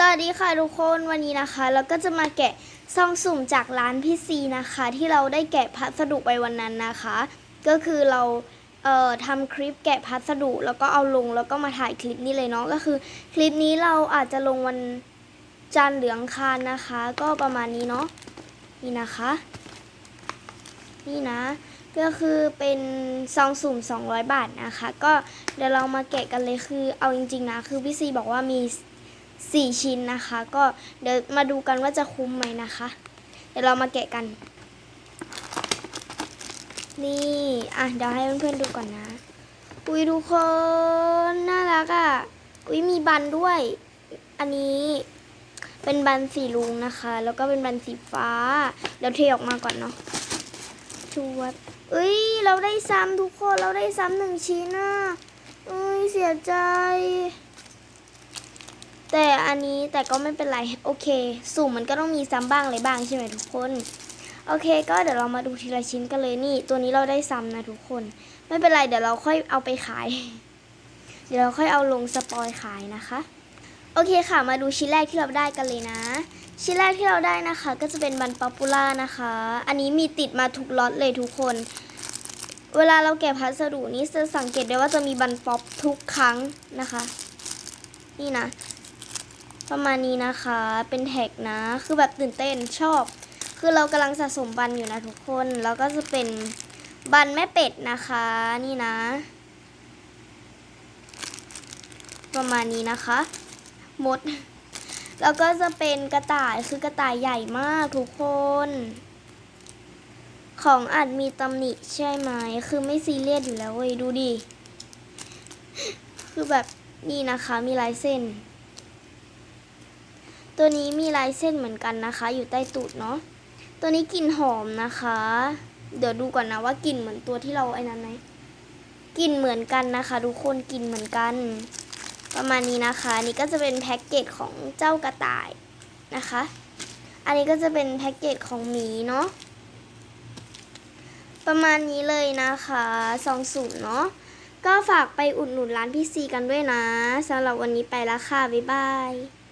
สวัสดีค่ะทุกคนวันนี้นะคะ เราก็จะมาแกะซองสุ่มจากร้านพี่ซีนะคะ ที่เราได้แกะพัสดุไปวันนั้นนะคะ ก็คือเราเอ่อทำคลิปแกะพัสดุแล้วก็เอาลงแล้วก็มาถ่ายคลิปนี้เลยเนาะก็คือ คลิปนี้เราอาจจะลงวันจันทร์หรืออังคารนะคะ ก็ประมาณนี้เนาะนี่นะคะ นี่นะ ก็คือเป็นซองสุ่ม 200 บาทนะคะ ก็เดี๋ยวเรามาแกะกันเลยคือเอาจริง ๆ นะ คือพี่ซีบอกว่ามี สี่ชิ้นนะคะ ก็เดี๋ยวมาดูกันว่าจะคุ้มไหมนะคะ เดี๋ยวเรามาแกะกัน นี่อะเดี๋ยวให้เพื่อนๆดูก่อนนะ อุ้ยทุกคนน่ารักอะ่ะอุ้ยมีบันด้วย อันนี้เป็นบันสีลุงนะคะ แล้วก็เป็นบันสีฟ้าเดี๋ยวเทออกมาก่อนเนาะชวดเอ้ย เราได้ซ้ำทุกคน เราได้ซ้ำหนึ่งชิ้นอะเอ้ย เสียใจ แต่อันนี้แต่ก็ไม่เป็นไร โอเค สุ่มมันก็ต้องมีซ้ำบ้างอะไรบ้างใช่ไหมทุกคน โอเค ก็เดี๋ยวเรามาดูทีละชิ้นกันเลยนี่ ตัวนี้เราได้ซ้ำนะทุกคน ไม่เป็นไรเดี๋ยวเราค่อยเอาไปขาย เดี๋ยวเราค่อยเอาลงสปอยขายนะคะ โอเคค่ะ มาดูชิ้นแรกที่เราได้กันเลยนะ ชิ้นแรกที่เราได้นะคะ ก็จะเป็นบันป๊อปปูล่านะคะ อันนี้มีติดมาทุกล็อตเลยทุกคน เวลาเราแกะพัสดุนี้จะสังเกตได้ว่าจะมีบันป๊อปทุกครั้งนะคะ นี่นะ ประมาณนี้นะคะ เป็นแท็กนะ คือแบบตื่นเต้นชอบ คือเรากำลังสะสมบันอยู่นะทุกคน แล้วก็จะเป็นบันแม่เป็ดนะคะ นี่นะ ประมาณนี้นะคะ มด แล้วก็จะเป็นกระต่าย คือกระต่ายใหญ่มากทุกคน ของอาจมีตำหนิใช่ไหม คือไม่ซีเรียสอยู่แล้วเว้ย ดูดิ คือแบบนี่นะคะ มีลายเส้น ตัวนี้มีลายเส้นเหมือนกันนะคะ อยู่ใต้ตูดเนาะ ตัวนี้กลิ่นหอมนะคะ เดี๋ยวดูก่อนนะว่ากลิ่นเหมือนตัวที่เราไอ้นั้นไหมกลิ่นเหมือนกันนะคะทุกคนกลิ่นเหมือนกัน ประมาณนี้นะคะนี่ก็จะเป็นแพ็กเกจของเจ้ากระต่ายนะคะ อันนี้ก็จะเป็นแพ็กเกจของหมีเนาะประมาณนี้เลยนะคะซองสูตรเนาะก็ฝากไปอุดหนุนร้านพี่ซีกันด้วยนะสำหรับวันนี้ไปแล้วค่ะ บ๊ายบาย